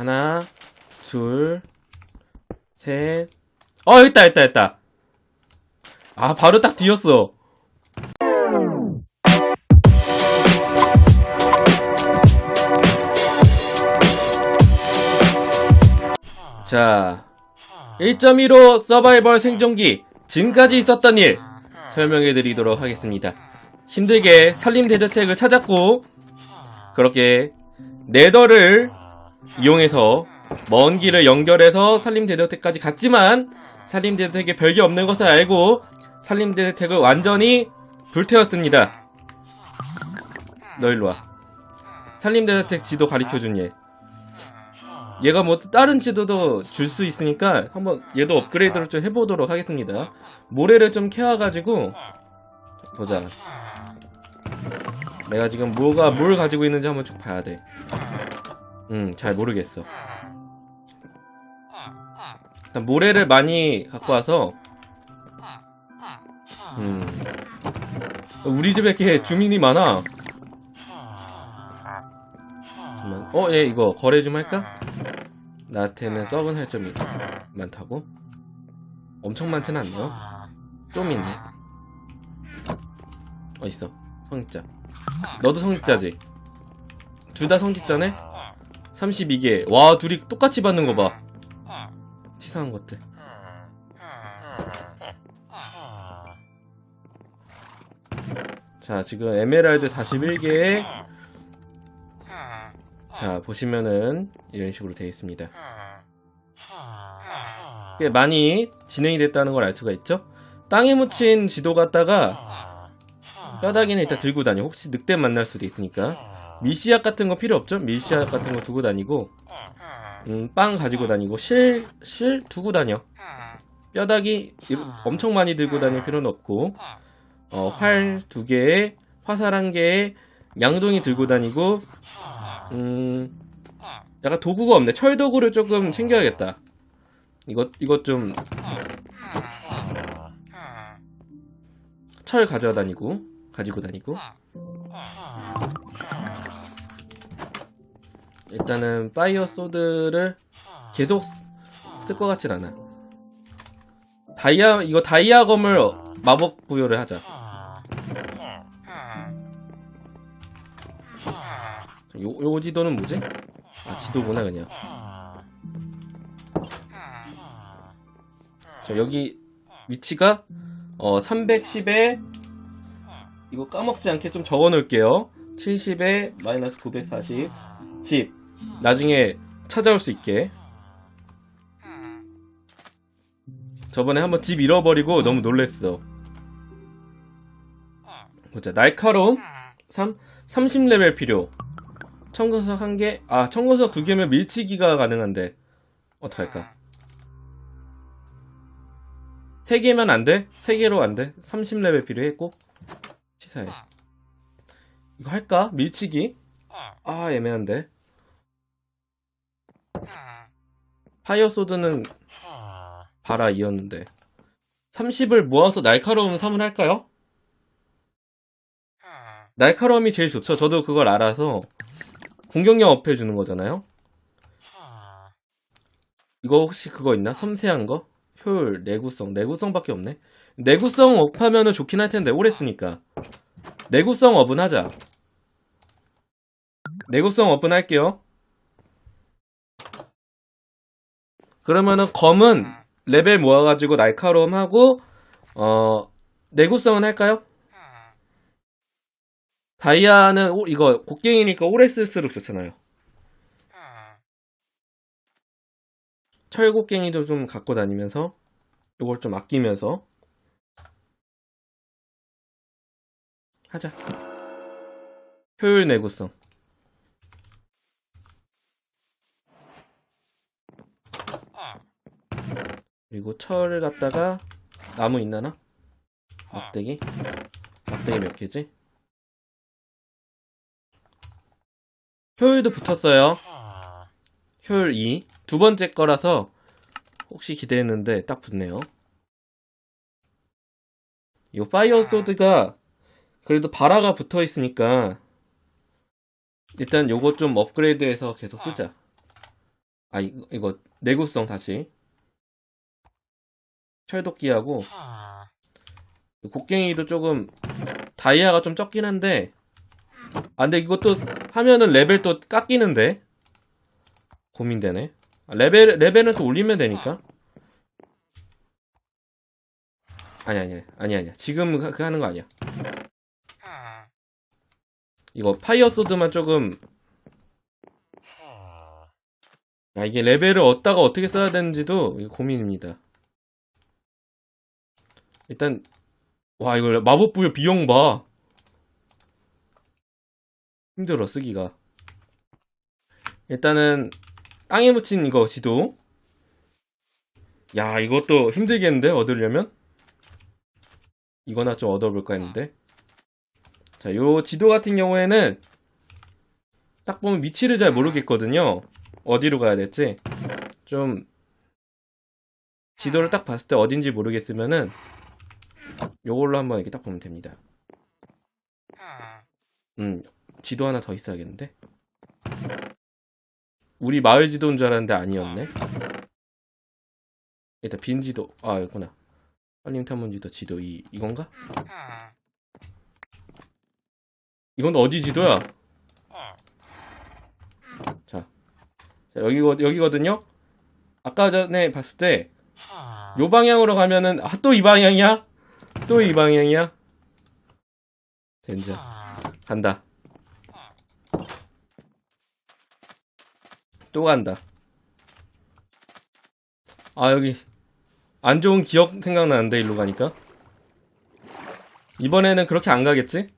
하나, 둘, 셋. 어, 있다, 있다, 있다. 아, 바로 딱 뒤였어. 자, 1.15 서바이벌 생존기, 지금까지 있었던 일, 설명해 드리도록 하겠습니다. 힘들게 산림 데드텍을 찾았고, 그렇게 네더를 이용해서 먼 길을 연결해서 산림 데드텍까지 갔지만, 산림 데드텍에 별게 없는 것을 알고, 산림 데드텍을 완전히 불태웠습니다. 너 일로 와. 산림 데드텍 지도 가르쳐준 얘. 얘가 뭐 다른 지도도 줄 수 있으니까 한번 얘도 업그레이드를 좀 해보도록 하겠습니다. 모래를 좀 캐와가지고 보자. 내가 지금 뭐가 뭘 가지고 있는지 한번 쭉 봐야 돼. 음, 잘 모르겠어. 일단 모래를 많이 갖고 와서 음. 우리 집에 이렇게 주민이 많아. 어, 얘 이거 거래 좀 할까? 나한테는 썩은 살점이 많다고? 엄청 많진 않네요. 좀 있네. 어딨어? 성직자. 너도 성직자지? 둘 다 성직자네? 32개. 와, 둘이 똑같이 받는 거 봐. 치사한 것들. 자, 지금 에메랄드 41개에 자, 보시면은 이런 식으로 되어 있습니다. 꽤 많이 진행이 됐다는 걸 알 수가 있죠? 땅에 묻힌 지도 갖다가 뼈다귀는 일단 들고 다녀. 혹시 늑대 만날 수도 있으니까. 밀씨앗 같은 거 필요 없죠? 밀씨앗 같은 거 두고 다니고, 음, 빵 가지고 다니고, 실, 실 두고 다녀. 뼈다귀 엄청 많이 들고 다닐 필요는 없고, 어, 활 두 개에, 화살 한 개에, 양동이 들고 다니고, 음, 약간 도구가 없네. 철도구를 조금 챙겨야겠다. 이것, 이것 좀, 철 가져다 다니고, 가지고 다니고. 일단은, 파이어 소드를 계속 쓸 것 같진 않아. 다이아, 이거 다이아검을 마법 부여를 하자. 요, 요 지도는 뭐지? 아, 지도구나, 그냥. 자, 여기 위치가, 어, 310에, 이거 까먹지 않게 좀 적어 놓을게요. 70에 마이너스 940. 집. 나중에 찾아올 수 있게. 저번에 한번 집 잃어버리고 너무 놀랬어. 보자, 날카로움. 3, 30레벨 필요. 청거석 한 개, 아, 청거석 두 개면 밀치기가 가능한데, 어떡할까? 세 개면 안 돼? 세 개로 안 돼? 30레벨 필요해, 꼭? 치사해. 이거 할까? 밀치기? 아, 애매한데. 파이어 소드는 바라 이었는데. 30을 모아서 날카로움 3을 할까요? 날카로움이 제일 좋죠. 저도 그걸 알아서 공격력 업해 주는 거잖아요. 이거 혹시 그거 있나? 섬세한 거? 효율, 내구성, 내구성밖에 없네. 내구성 업하면은 좋긴 할 텐데 오래 쓰니까. 내구성 업은 하자. 내구성 업은 할게요. 그러면은 검은 레벨 모아가지고 날카로움 하고 어 내구성은 할까요? 다이아는 오- 이거 곡괭이니까 오래 쓸수록 좋잖아요. 철곡괭이도 좀 갖고 다니면서 이걸 좀 아끼면서 하자. 효율 내구성. 그리고 철을 갖다가 나무 있나나? 막대기? 막대기 몇 개지? 효율도 붙었어요. 효율 2. 두 번째 거라서 혹시 기대했는데 딱 붙네요. 이 파이어 소드가 그래도 바라가 붙어 있으니까 일단 요거 좀 업그레이드해서 계속 쓰자. 아, 이거, 이거 내구성 다시. 철도끼하고, 곡괭이도 조금, 다이아가 좀 적긴 한데, 아, 근데 이것도 하면은 레벨 또 깎이는데? 고민되네. 아, 레벨, 레벨은 또 올리면 되니까. 아니, 아니, 아니, 아니야. 지금 그, 그 하는 거 아니야. 이거 파이어 소드만 조금 야, 이게 레벨을 얻다가 어떻게 써야 되는지도 고민입니다. 일단 와 이거 마법 부여 비용 봐. 힘들어 쓰기가. 일단은 땅에 묻힌 이거 지도. 야 이것도 힘들겠는데 얻으려면? 이거나 좀 얻어볼까 했는데. 자, 요 지도 같은 경우에는 딱 보면 위치를 잘 모르겠거든요. 어디로 가야 될지. 좀 지도를 딱 봤을 때 어딘지 모르겠으면은 요걸로 한번 이렇게 딱 보면 됩니다. 음, 지도 하나 더 있어야겠는데. 우리 마을 지도인 줄 알았는데 아니었네. 일단 빈 지도, 아, 이구나. 빨림 탐문 지도 지도 이 이건가? 이건 어디 지도야? 자, 자 여기 여기거든요. 아까 전에 봤을 때 요 방향으로 가면은 아 또 이 방향이야? 또 이 방향이야? 젠장 간다. 또 간다. 아 여기 안 좋은 기억 생각나는데 일로 가니까 이번에는 그렇게 안 가겠지?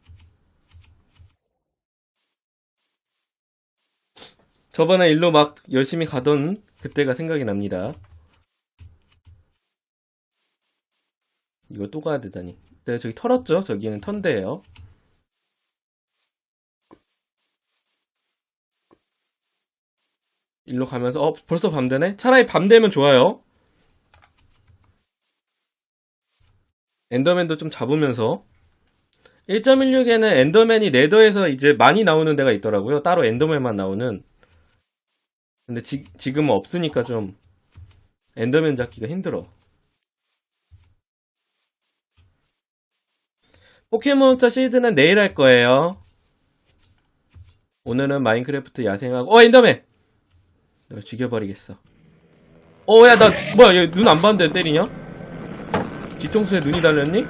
저번에 일로 막 열심히 가던 그때가 생각이 납니다. 이거 또 가야 되다니. 내가 저기 털었죠? 저기는 턴대예요. 일로 가면서 어 벌써 밤 되네? 차라리 밤 되면 좋아요. 엔더맨도 좀 잡으면서 1.16에는 엔더맨이 네더에서 이제 많이 나오는 데가 있더라고요. 따로 엔더맨만 나오는. 근데 지, 지금은 없으니까 좀 엔더맨 잡기가 힘들어. 포켓몬스터 시드는 내일 할 거예요. 오늘은 마인크래프트 야생하고 어 엔더맨! 내가 죽여버리겠어. 어 야 나 뭐야 얘눈안 봤는데 때리냐? 뒤통수에 눈이 달렸니?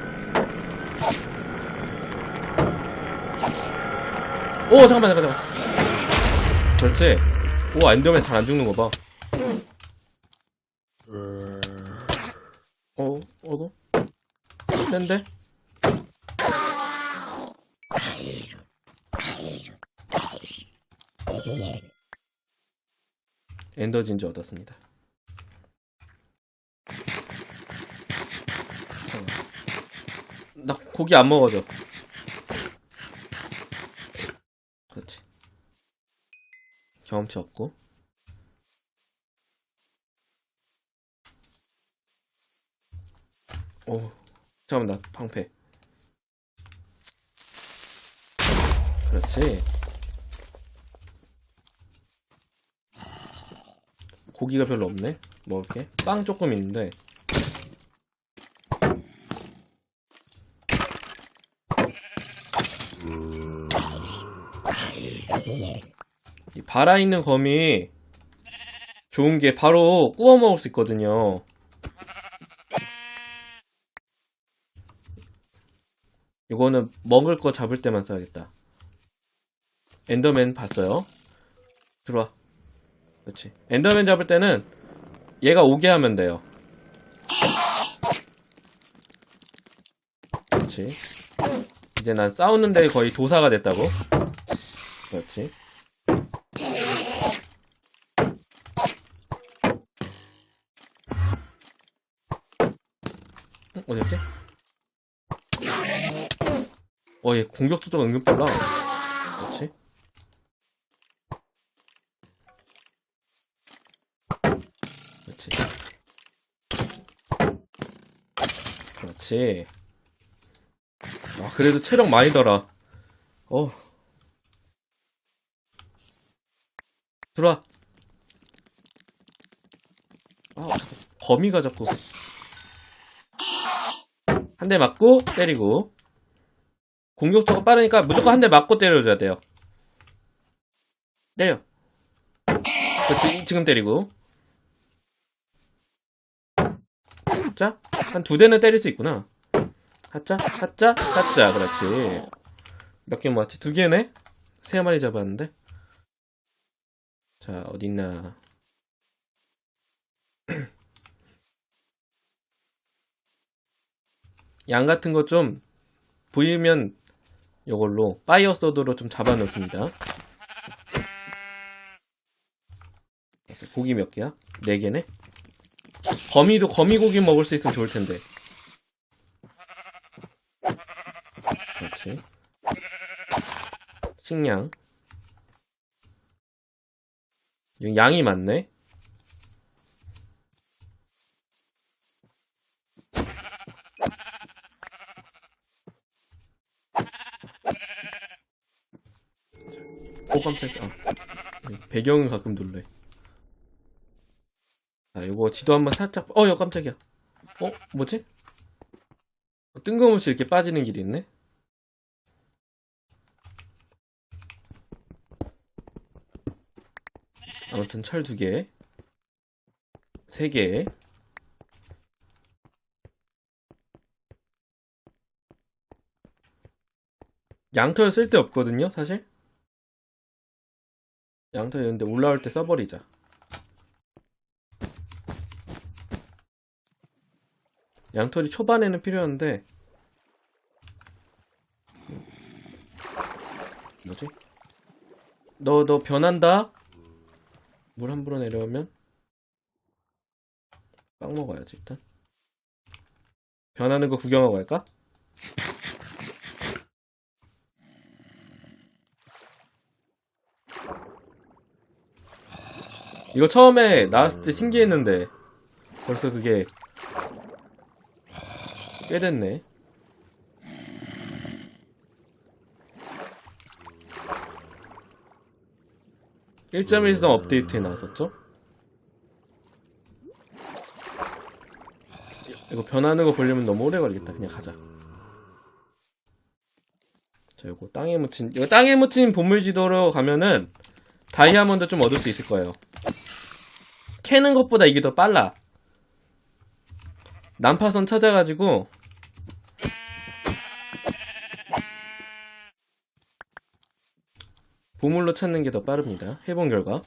오 잠깐만 잠깐만 잠깐만. 그렇지. 오 엔더맨 잘안 죽는 거 봐. 어 어거? 센데? 엔더 진주 얻었습니다. 나 고기 안 먹어져. 그렇지. 경험치 없고. 오, 잠깐만, 나 방패. 그렇지. 고기가 별로 없네. 먹을 게. 빵 조금 있는데. 이 발아 있는 거미 좋은 게 바로 구워 먹을 수 있거든요. 이거는 먹을 거 잡을 때만 써야겠다. 엔더맨 봤어요? 들어와. 그렇지. 엔더맨 잡을 때는 얘가 오게 하면 돼요. 그렇지. 이제 난 싸우는데 거의 도사가 됐다고. 그렇지. 어디였지? 어, 얘 공격 속도가 은근 빨라. 그렇지. 그렇지. 그렇지. 아, 그래도 체력 많이 더라. 어. 들어와. 아, 거미가 자꾸. 한 대 맞고, 때리고. 공격도가 빠르니까 무조건 한 대 맞고 때려줘야 돼요. 때려. 그렇지, 지금 때리고. 자, 한 두 대는 때릴 수 있구나. 하자, 하자, 하자, 그렇지. 몇 개 모았지? 두 개네? 세 마리 잡았는데. 자, 어딨나. 양 같은 거 좀 보이면 요걸로 파이어 소드로 좀 잡아 놓습니다. 고기 몇 개야? 네 개네? 거미도 거미 고기 먹을 수 있으면 좋을 텐데. 그렇지. 식량. 양이 많네. 깜짝이야. 아, 배경은 가끔 놀래. 자, 요거 지도 한번 살짝. 어, 야 깜짝이야. 어, 뭐지? 어, 뜬금없이 이렇게 빠지는 길이 있네. 아무튼 철 두 개, 세 개. 양털 쓸데 없거든요, 사실. 양털 있는데 올라올 때 써버리자. 양털이 초반에는 필요한데 뭐지? 너 너 변한다? 물 함부로 내려오면 빵 먹어야지 일단 변하는 거 구경하고 갈까? 이거 처음에 나왔을 때 신기했는데 벌써 그게 꽤 됐네. (1.13) 업데이트에 나왔었죠? 이거 변하는 거 보려면 너무 오래 걸리겠다. 그냥 가자. 자, 이거 땅에 묻힌, 이거 땅에 묻힌 보물지도로 가면은 다이아몬드 좀 얻을 수 있을 거예요. 캐는 것보다 이게 더 빨라. 난파선 찾아가지고 보물로 찾는 게 더 빠릅니다. 해본 결과.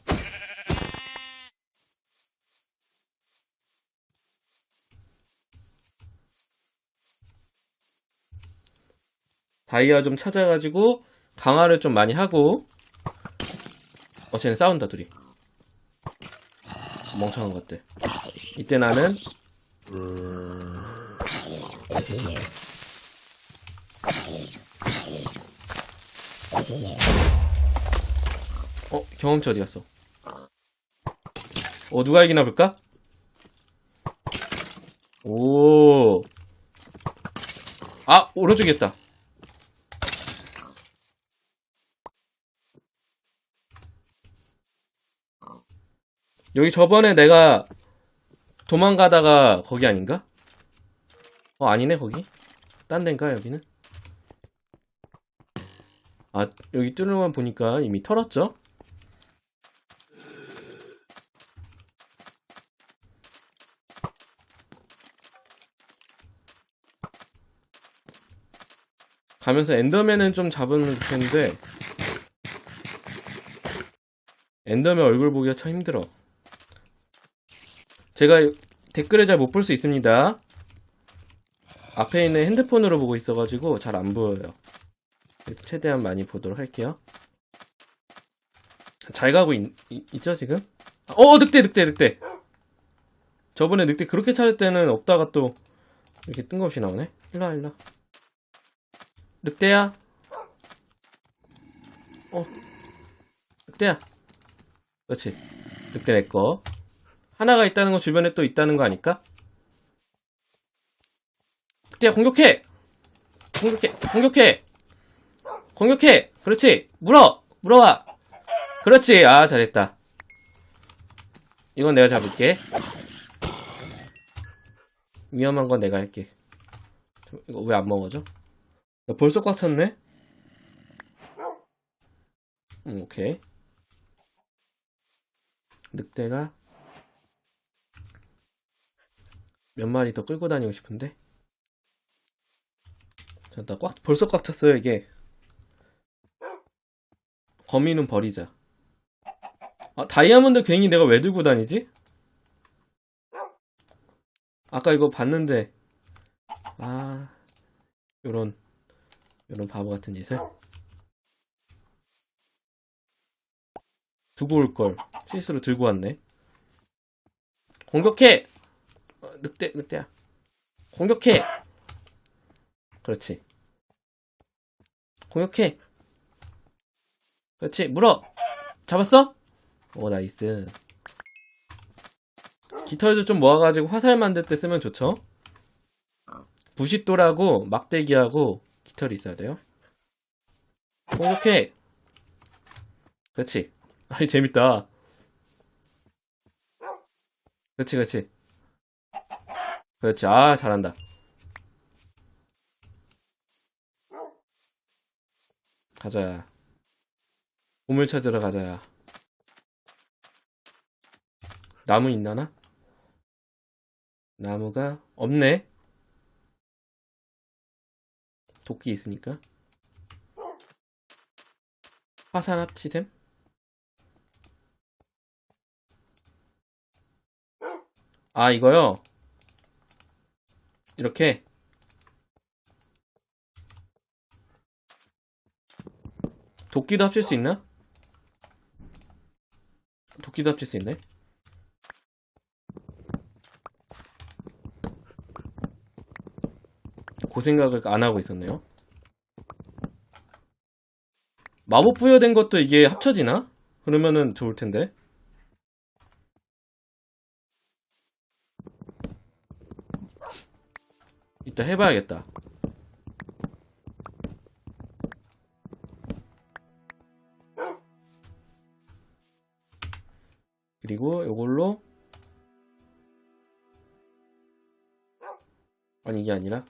다이아 좀 찾아가지고 강화를 좀 많이 하고 어 쟤네 싸운다 둘이 멍청한 것들 이때 나는 어 경험치 어디 갔어? 어 누가 이기나 볼까? 오 아 오른쪽에 있다 여기 저번에 내가 도망가다가 거기 아닌가? 어 아니네 거기 딴 데인가 여기는? 아 여기 뚫는만 보니까 이미 털었죠? 가면서 엔더맨은 좀 잡으면 좋겠는데 엔더맨 얼굴 보기가 참 힘들어 제가 댓글을 잘 못 볼 수 있습니다. 앞에 있는 핸드폰으로 보고 있어가지고 잘 안 보여요. 최대한 많이 보도록 할게요. 잘 가고 있, 죠 지금? 어 늑대 늑대 늑대 저번에 늑대 그렇게 찾을 때는 없다가 또 이렇게 뜬금없이 나오네 일로와 일로와 늑대야 어 늑대야 그렇지 늑대 내꺼 하나가 있다는 건 주변에 또 있다는 거 아닐까? 늑대야 공격해! 공격해! 공격해! 공격해! 그렇지! 물어! 물어와! 그렇지! 아 잘했다 이건 내가 잡을게 위험한 건 내가 할게. 저, 이거 왜 안 먹어져? 나 벌써 꽉 찼네? 음, 오케이. 늑대가 몇 마리 더 끌고 다니고 싶은데? 자, 나 꽉, 벌써 꽉 찼어요, 이게. 거미는 버리자. 아, 다이아몬드 괜히 내가 왜 들고 다니지? 아까 이거 봤는데, 아, 요런, 요런 바보 같은 짓을. 두고 올 걸. 실수로 들고 왔네. 공격해! 어, 늑대, 늑대야. 공격해! 그렇지. 공격해! 그렇지, 물어! 잡았어? 오, 나이스. 깃털도 좀 모아가지고 화살 만들 때 쓰면 좋죠? 부싯돌하고 막대기하고 깃털이 있어야 돼요. 공격해! 그렇지. 아이, 재밌다. 그렇지, 그렇지. 그렇지. 아, 잘한다. 가자. 보물 찾으러 가자. 나무 있나나? 나무가 없네. 도끼 있으니까. 화산 합치됨? 아, 이거요. 이렇게. 도끼도 합칠 수 있나? 도끼도 합칠 수 있네. 그 생각을 안 하고 있었네요. 마법 부여된 것도 이게 합쳐지나? 그러면은 좋을 텐데. 이따 해봐야겠다. 그리고 이걸로 아니 이게 아니라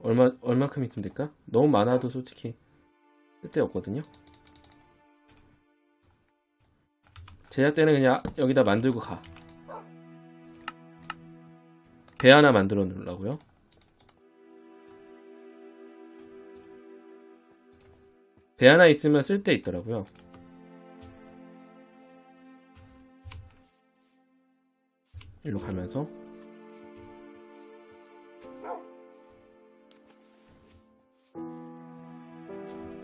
얼마 얼마큼 있으면 될까? 너무 많아도 솔직히 쓸데 없거든요. 제작 때는 그냥 여기다 만들고 가. 배 하나 만들어 놓으려고요. 배 하나 있으면 쓸데 있더라고요. 일로 가면서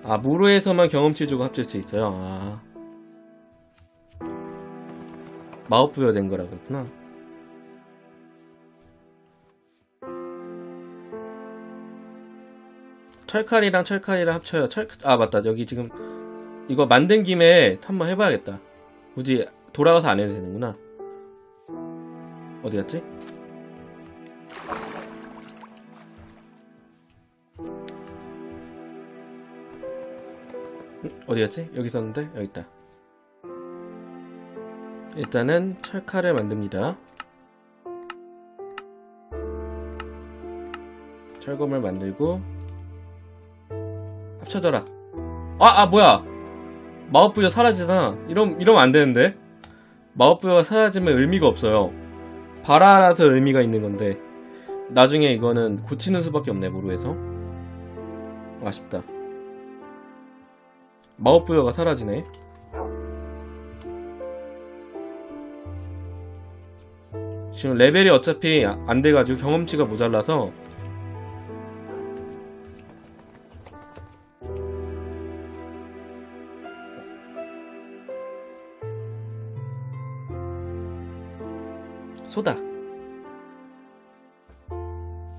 아 무르에서만 경험치 주고 합칠 수 있어요. 아 마법 부여된 거라 그렇구나. 철칼이랑 철칼이랑 합쳐요. 철, 아, 맞다. 여기 지금 이거 만든 김에 한번 해봐야겠다. 굳이 돌아가서 안 해도 되는구나. 어디 갔지? 응? 어디 갔지? 여기 있었는데? 여기 있다. 일단은 철칼을 만듭니다. 철검을 만들고 합쳐져라. 아, 아, 뭐야. 마법부여 사라지잖아. 이럼, 이러면 안 되는데. 마법부여가 사라지면 의미가 없어요. 바라라서 의미가 있는 건데. 나중에 이거는 고치는 수밖에 없네, 무르에서. 아쉽다. 마법부여가 사라지네. 지금 레벨이 어차피 안 돼가지고 경험치가 모자라서 소다.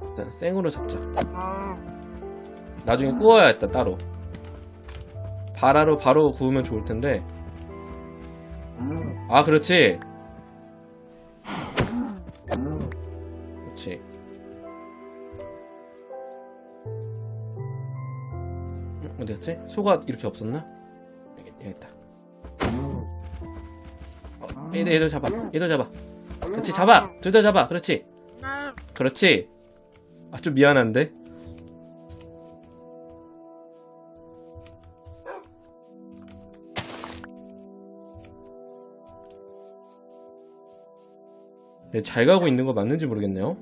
일단 생으로 잡자. 나중에 구워야겠다 따로. 바라로 바로 구우면 좋을 텐데. 아 그렇지. 그렇지. 음, 어디 갔지? 소가 이렇게 없었나? 여기 있다. 어, 얘도, 얘도 잡아. 얘도 잡아. 그렇지 잡아. 둘 다 잡아. 그렇지. 그렇지. 아 좀 미안한데? 네, 잘 가고 있는 거 맞는지 모르겠네요.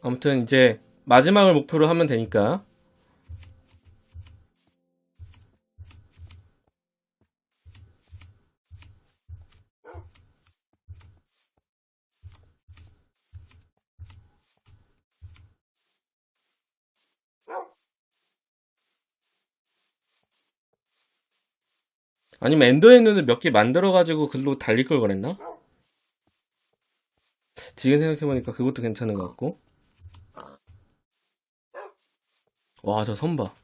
아무튼 이제 마지막을 목표로 하면 되니까 아니면 엔더의 눈을 몇개 만들어가지고 글로 달릴 걸 그랬나? 지금 생각해보니까 그것도 괜찮은 것 같고. 와, 저 선 봐.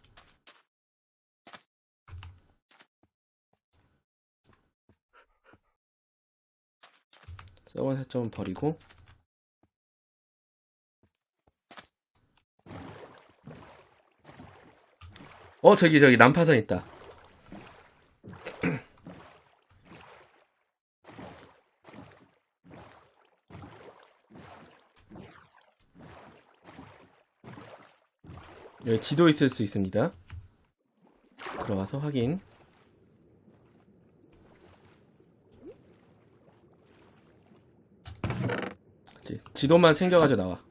썩은 살점은 버리고. 어, 저기, 저기, 난파선 있다. 여기 지도 있을 수 있습니다. 들어가서 확인. 그치, 지도만 챙겨가지고 나와.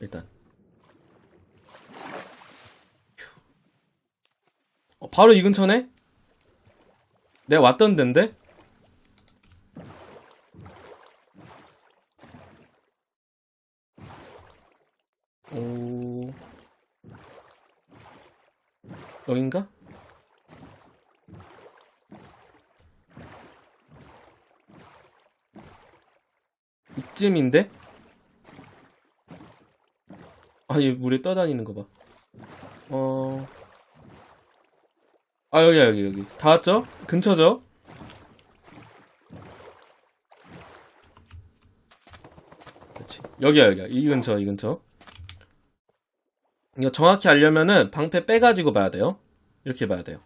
일단. 휴. 어, 바로 이 근처네? 내가 왔던 데인데? 여긴가? 이쯤인데? 아, 얘 물에 떠다니는 거 봐. 어. 아, 여기야, 여기, 여기. 다 왔죠? 근처죠? 그렇지. 여기야, 여기야. 이 근처, 이 근처. 이거 정확히 알려면은 방패 빼가지고 봐야 돼요. 이렇게 봐야 돼요.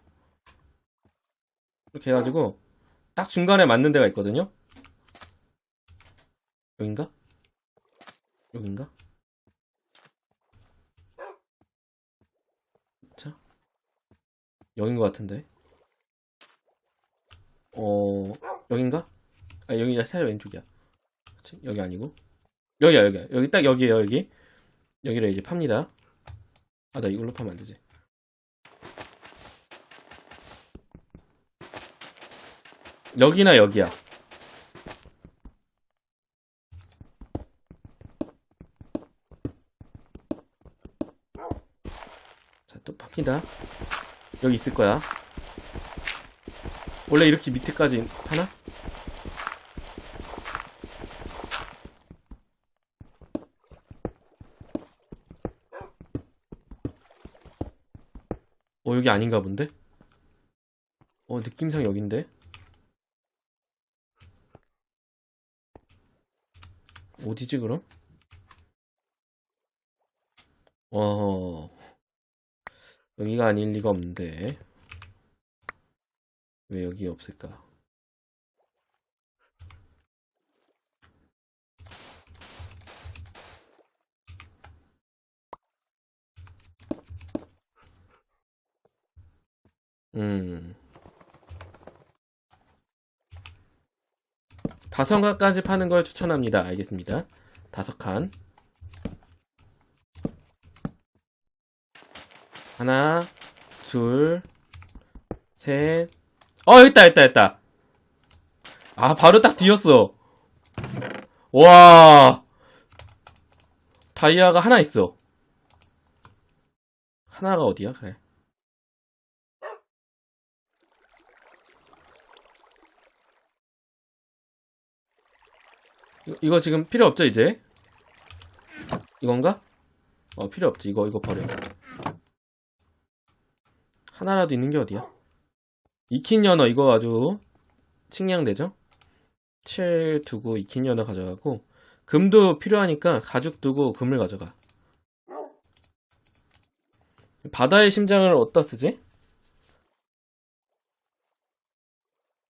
이렇게 해가지고 딱 중간에 맞는 데가 있거든요. 여긴가? 여긴가? 자, 여긴 것 같은데. 어, 여긴가? 아, 여기 살짝 왼쪽이야. 그치? 여기 아니고. 여기야, 여기야. 여기 딱 여기에요, 여기. 여기를 이제 팝니다. 아, 나 이걸로 파면 안 되지. 여기나 여기야. 자, 또 팝니다. 여기 있을 거야. 원래 이렇게 밑에까지 파나? 어, 여기 아닌가 본데? 어, 느낌상 여긴데? 어디지, 그럼? 어, 여기가 아닐 리가 없는데. 왜 여기 없을까? 음. 다섯 칸까지 파는 걸 추천합니다. 알겠습니다. 다섯 칸. 하나, 둘, 셋. 어, 있다, 있다, 있다. 아, 바로 딱 뒤였어. 와. 다이아가 하나 있어. 하나가 어디야? 그래. 이거, 지금 필요 없죠, 이제? 이건가? 어, 필요 없지. 이거, 이거 버려. 하나라도 있는 게 어디야? 익힌 연어, 이거 아주 식량되죠? 7 두고 익힌 연어 가져가고, 금도 필요하니까 가죽 두고 금을 가져가. 바다의 심장을 어디다 쓰지?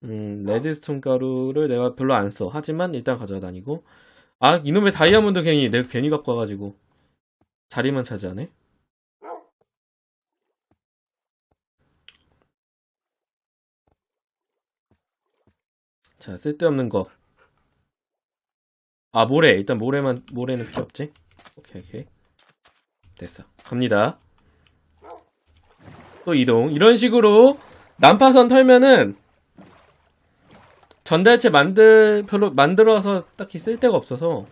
레드스톤 가루를 내가 별로 안 써. 하지만 일단 가져다 다니고. 아, 이놈의 다이아몬드 괜히 내가 괜히 갖고 와가지고 자리만 차지하네. 자, 쓸데없는 거. 아, 모래. 일단 모래만, 모래는 필요 없지? 오케이, 오케이. 됐어. 갑니다. 또 이동. 이런 식으로 난파선 털면은 전달체 만들 별로 만들어서 딱히 쓸 데가 없어서.